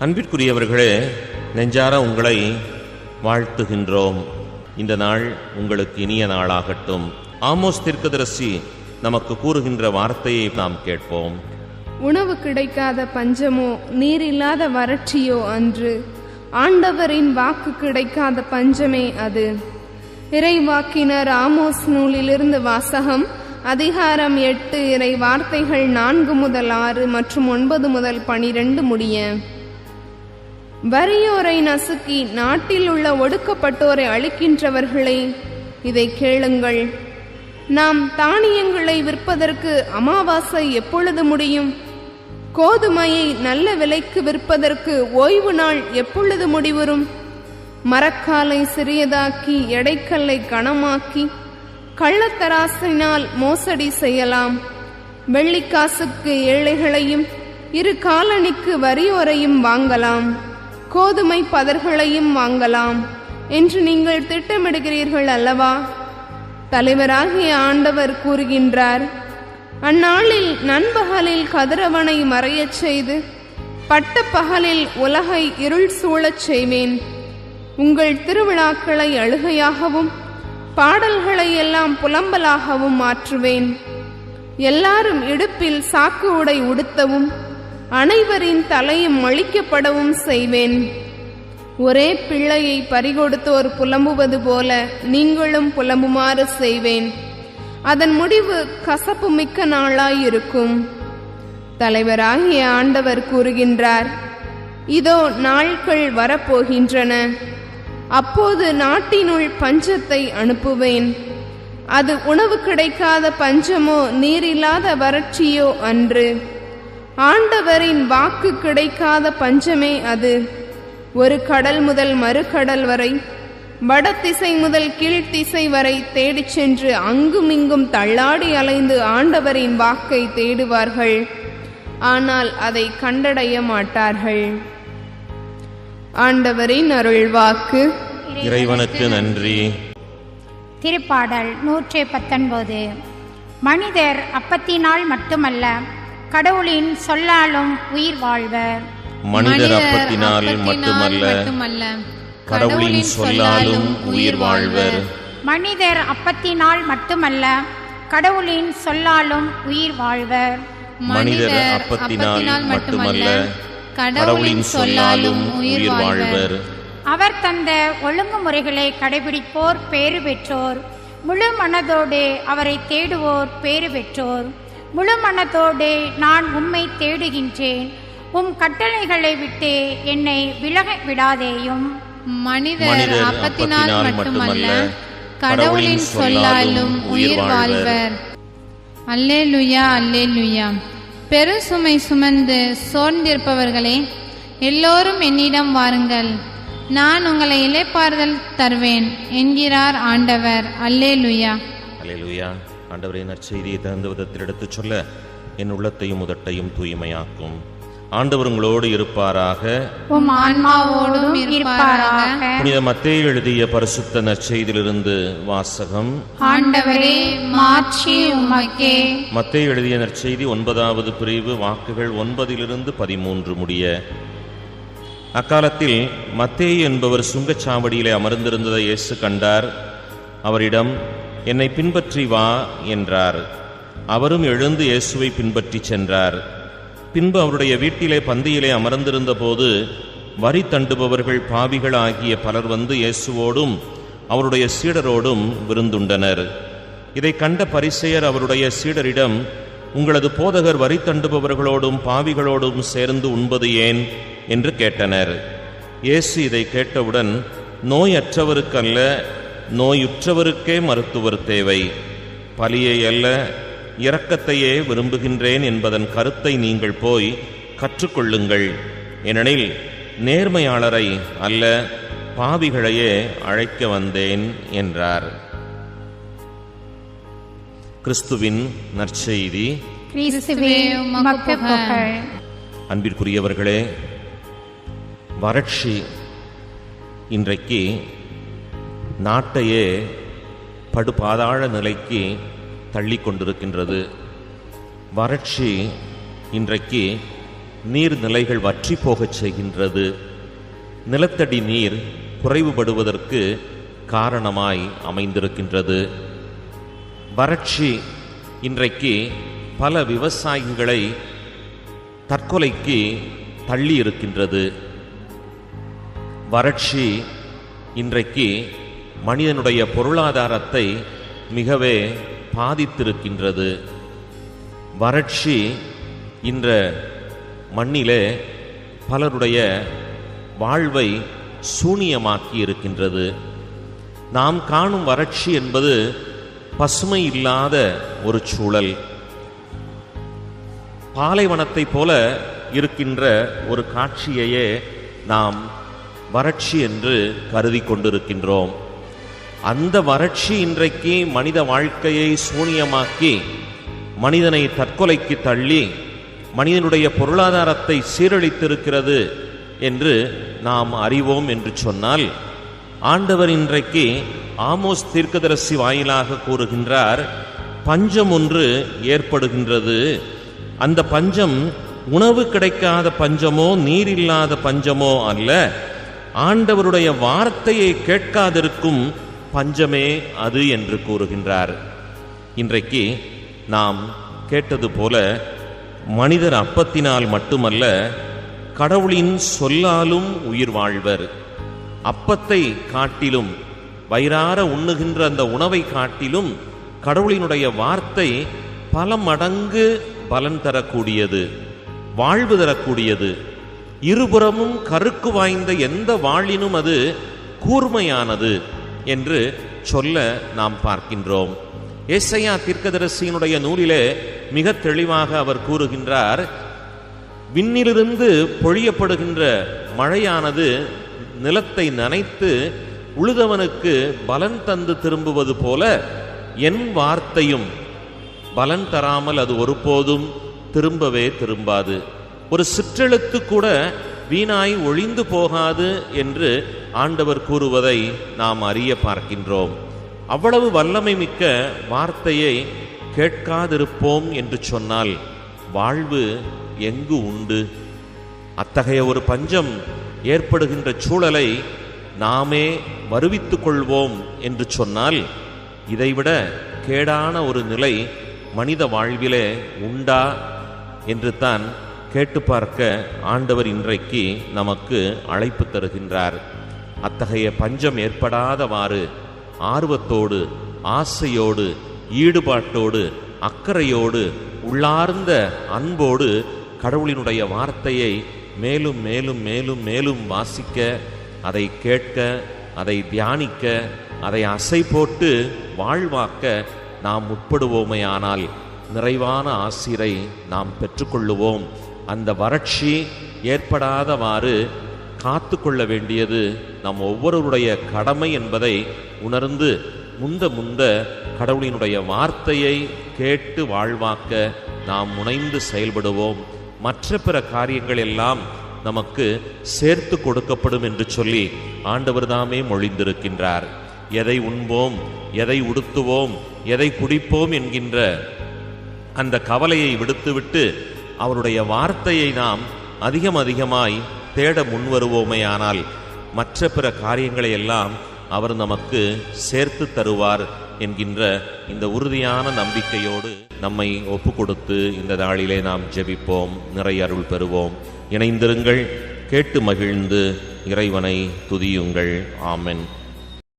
அன்பிற்குரியவர்களே நெஞ்சார உங்களை வாழ்த்துகின்றோம். இந்த நாள் உங்களுக்கு இனிய நாளாகட்டும். ஆமோஸ் தீர்க்கதரிசி நமக்கு கூறுகின்ற வார்த்தையை நாம் கேட்போம். உணவு கிடைக்காத பஞ்சமோ நீர் இல்லாத வறட்சியோ அன்று. ஆண்டவரின் வாக்கு கிடைக்காத பஞ்சமே அது. இறைவாக்கினர் ஆமோஸ் நூலிலிருந்து வாசகம் அதிகாரம் எட்டு இறை வார்த்தைகள் நான்கு முதல் ஆறு மற்றும் ஒன்பது முதல் பனிரெண்டு முடிய. வறியோரை நசுக்கி நாட்டில் உள்ள ஒடுக்கப்பட்டோரை அழிக்கின்றவர்களே இதை கேளுங்கள். நாம் தானியங்களை விற்பதற்கு அமாவாசை எப்பொழுது முடியும்? கோதுமையை நல்ல விலைக்கு விற்பதற்கு ஓய்வு நாள் எப்பொழுது முடிவுறும்? மரக்காலை சிறியதாக்கி எடைக்கல்லை கனமாக்கி கள்ளத்தராசினால் மோசடி செய்யலாம். வெள்ளிக்காசுக்கு ஏழைகளையும் இரு காலணிக்கு வரியோரையும் வாங்கலாம். கோதுமை பதர்களையும் வாங்கலாம் என்று நீங்கள் திட்டமிடுகிறீர்கள் அல்லவா? தலைவராகிய ஆண்டவர் கூறுகின்றார் அந்நாளில் நண்பகலில் கதிரவனை மறையச் செய்து பட்ட பகலில் உலகை இருள் சூழச் செய்வேன். உங்கள் திருவிழாக்களை அழுகையாகவும் பாடல்களை எல்லாம் புலம்பலாகவும் மாற்றுவேன். எல்லாரும் இடுப்பில் சாக்கு உடை உடுத்தவும் அனைவரின் தலையும் அழிக்கப்படவும் செய்வேன். ஒரே பிள்ளையை பறிகொடுத்தோர் புலம்புவது போல நீங்களும் புலம்புமாறு செய்வேன். அதன் முடிவு கசப்பு மிக்க நாளாயிருக்கும். தலைவராகிய ஆண்டவர் கூறுகின்றார் இதோ நாட்கள் வரப்போகின்றன. அப்போது நாட்டினுள் பஞ்சத்தை அனுப்புவேன். அது உணவு கிடைக்காத பஞ்சமோ நீரில்லாத வறட்சியோ அன்று. ஆண்டவரின் வாக்கு கிடைக்காத பஞ்சமே அது. ஒரு கடல் முதல் மறுகடல் வரை வடதிசை முதல் கீழ்த்திசை வரை தேடிச் சென்று அங்குமிங்கும் தள்ளாடி அலைந்து ஆண்டவரின் வாக்கை தேடுவார்கள். ஆனால் அதை கண்டடைய மாட்டார்கள். ஆண்டவரின் அருள்வாக்கு. இறைவனுக்கு நன்றி. திருப்பாடல் நூற்றி பத்தொன்பது. மனிதர் அப்பத்தினால் மட்டுமல்ல கடவுளின் சொல்லாலும் உயிர் வாழ்வர் மனிதர் அப்பத்தினால் மட்டுமல்ல கடவுளின் சொல்லாலும் உயிர் வாழ்வர். மனிதர் அப்பத்தினால் மட்டுமல்ல கடவுளின் சொல்லாலும் உயிர் வாழ்வர் மனிதர் அப்பத்தினால் மட்டுமல்ல கடவுளின் சொல்லாலும் உயிர் வாழ்வர். அவர் தந்த ஒழுங்குமுறைகளை கடைபிடிப்போர் பேறு பெற்றோர். முழு மனதோடு அவரை தேடுவோர் பேறு பெற்றோர். முழு மனதோடு நான் உம்மை தேடுகின்றேன். உம் கட்டளைகளை விட்டு என்னை விலக விடாதேயும். மனிதர் அப்பத்தினால் மட்டுமல்ல கடவுளின் சொல்லாலும் உயிர் வாழ்வர். அல்லேலுயா அல்லேலுயா. பெரு சுமை சுமந்து சோர்ந்திருப்பவர்களே எல்லோரும் என்னிடம் வாருங்கள். நான் உங்களை இளைப்பாறுதல் தருவேன் என்கிறார் ஆண்டவர். அல்லேலுயா. அல்லேலூயா. ஆண்டவரே நற்செய்தியை தகுந்த விதத்தில் எடுத்துச் சொல்ல என் உள்ளத்தையும் உதட்டையும் தூய்மையாக்கும். ஆண்டவர் உங்களோடு இருப்பாராக. புனித மத்தேயு எழுதிய பரிசுத்த நற்செய்தியிலிருந்து வாசகம். ஆண்டவரே உமக்கே. எழுதிய நற்செய்தி ஒன்பதாவது பிரிவு வாக்குகள் ஒன்பதிலிருந்து பதிமூன்று முடிய. அக்காலத்தில் மத்தேயு என்பவர் சுங்கச்சாவடியிலே அமர்ந்திருந்ததை இயேசு கண்டார். அவரிடம் என்னை பின்பற்றி வா என்றார். அவரும் எழுந்து இயேசுவை பின்பற்றிச் சென்றார். பின்பு அவருடைய வீட்டிலே பந்தியிலே அமர்ந்திருந்த போது வரி தண்டுபவர்கள் பாவிகள் ஆகிய பலர் வந்து இயேசுவோடும் அவருடைய சீடரோடும் விருந்துண்டனர். இதை கண்ட பரிசெயர் அவருடைய சீடரிடம் உங்களது போதகர் வரி தண்டுபவர்களோடும் பாவிகளோடும் சேர்ந்து உண்பது ஏன்? என்று கேட்டனர். இயேசு இதை கேட்டவுடன் நோயற்றவருக்கல்ல நோயுற்றவருக்கே மருத்துவர் தேவை. பலியை அல்ல இரக்கத்தையே விரும்புகின்றேன் என்பதன் கருத்தை நீங்கள் போய் கற்றுக்கொள்ளுங்கள். ஏனெனில் நேர்மையாளரை அல்ல பாவிகளையே அழைக்க வந்தேன் என்றார். கிறிஸ்துவின் நற்செய்தி. அன்பிற்குரியவர்களே வறட்சி இன்றைக்கு நாட்டையே படுபாதாள நிலைக்கு தள்ளி கொண்டிருக்கின்றது வறட்சி இன்றைக்கு நீர்நிலைகள் வற்றி போகச் செய்கின்றது. நிலத்தடி நீர் குறைவுபடுவதற்கு காரணமாய் அமைந்திருக்கின்றது. வறட்சி இன்றைக்கு பல விவசாயிகளை தற்கொலைக்கு தள்ளி இருக்கின்றது வறட்சி இன்றைக்கு மனிதனுடைய பொருளாதாரத்தை மிகவே பாதித்திருக்கின்றது. வறட்சி இன்ற மண்ணிலே பலருடைய வாழ்வை சூனியமாக்கி இருக்கின்றது நாம் காணும் வறட்சி என்பது பசுமை இல்லாத ஒரு சூழல். பாலைவனத்தைப் போல இருக்கின்ற ஒரு காட்சியையே நாம் வறட்சி என்று கருதி கொண்டிருக்கின்றோம். அந்த வறட்சி இன்றைக்கு மனித வாழ்க்கையை சூனியமாக்கி மனிதனை தற்கொலைக்கு தள்ளி மனிதனுடைய பொருளாதாரத்தை சீரழித்திருக்கிறது என்று நாம் அறிவோம் என்று சொன்னால் ஆண்டவர் இன்றைக்கு ஆமோஸ் தீர்க்கதரசி வாயிலாக கூறுகின்றார் பஞ்சம் ஒன்று ஏற்படுகின்றது. அந்த பஞ்சம் உணவு கிடைக்காத பஞ்சமோ நீர் இல்லாத பஞ்சமோ அல்ல. ஆண்டவருடைய வார்த்தையை கேட்காதிருக்கும் பஞ்சமே அது என்று கூறுகின்றார். இன்றைக்கு நாம் கேட்டது போல மனிதர் அப்பத்தினால் மட்டுமல்ல கடவுளின் சொல்லாலும் உயிர் வாழ்வர். அப்பத்தை காட்டிலும் வயிறார உண்ணுகின்ற அந்த உணவை காட்டிலும் கடவுளினுடைய வார்த்தை பல மடங்கு பலன் தரக்கூடியது வாழ்வு தரக்கூடியது. இருபுறமும் கருக்கு வாய்ந்த எந்த வாழினும் அது கூர்மையானது. என்று சொல்ல நாம் பார்க்கின்றோம். ஏசையா தீர்க்கதரிசியினுடைய நூலிலே மிக தெளிவாக அவர் கூறுகின்றார் விண்ணிலிருந்து பொழியப்படுகின்ற மழையானது நிலத்தை நனைத்து உழுதவனுக்கு பலன் தந்து திரும்புவது போல என் வார்த்தையும் பலன் தராமல் அது ஒருபோதும் திரும்பவே திரும்பாது. ஒரு சிற்றெழுத்து கூட வீணாய் ஒழிந்து போகாது என்று ஆண்டவர் கூறுவதை நாம் அறிய பார்க்கின்றோம். அவ்வளவு வல்லமை மிக்க வார்த்தையை கேட்காதிருப்போம் என்று சொன்னால் வாழ்வு எங்கு உண்டு? அத்தகைய ஒரு பஞ்சம் ஏற்படுகின்ற சூழலை நாமே வருவித்துக் கொள்வோம் என்று சொன்னால் இதைவிட கேடான ஒரு நிலை மனித வாழ்விலே உண்டா? என்று தான் கேட்டு பார்க்க ஆண்டவர் இன்றைக்கு நமக்கு அழைப்பு தருகின்றார். அத்தகைய பஞ்சம் ஏற்படாதவாறு ஆர்வத்தோடு ஆசையோடு ஈடுபாட்டோடு அக்கறையோடு உள்ளார்ந்த அன்போடு கடவுளினுடைய வார்த்தையை மேலும் மேலும் மேலும் மேலும் வாசிக்க அதை கேட்க அதை தியானிக்க அதை அசை போட்டு வாழ்வாக்க நாம் முற்படுவோமேயானால் நிறைவான ஆசிரை நாம் பெற்றுக்கொள்ளுவோம். அந்த வறட்சி ஏற்படாதவாறு காத்து கொள்ள வேண்டியது நம் ஒவ்வொருவருடைய கடமை என்பதை உணர்ந்து முந்த முந்த கடவுளினுடைய வார்த்தையை கேட்டு வாழ்வாக்க நாம் முனைந்து செயல்படுவோம். மற்ற பிற காரியங்கள் எல்லாம் நமக்கு சேர்த்து கொடுக்கப்படும் என்று சொல்லி ஆண்டவர் தாமே மொழிந்திருக்கின்றார். எதை உண்போம் எதை உடுத்துவோம் எதை குடிப்போம் என்கின்ற அந்த கவலையை விடுத்துவிட்டு அவருடைய வார்த்தையை நாம் அதிகம் அதிகமாய் தேட முன்வருவோமேயானால் மற்ற பிற காரியங்களை எல்லாம் அவர் நமக்கு சேர்த்து தருவார் என்கின்ற இந்த உறுதியான நம்பிக்கையோடு நம்மை ஒப்பு கொடுத்து இந்த நாளிலே நாம் ஜெபிப்போம் நிறைய அருள் பெறுவோம். இணைந்திருங்கள் கேட்டு மகிழ்ந்து இறைவனை துதியுங்கள். ஆமென்.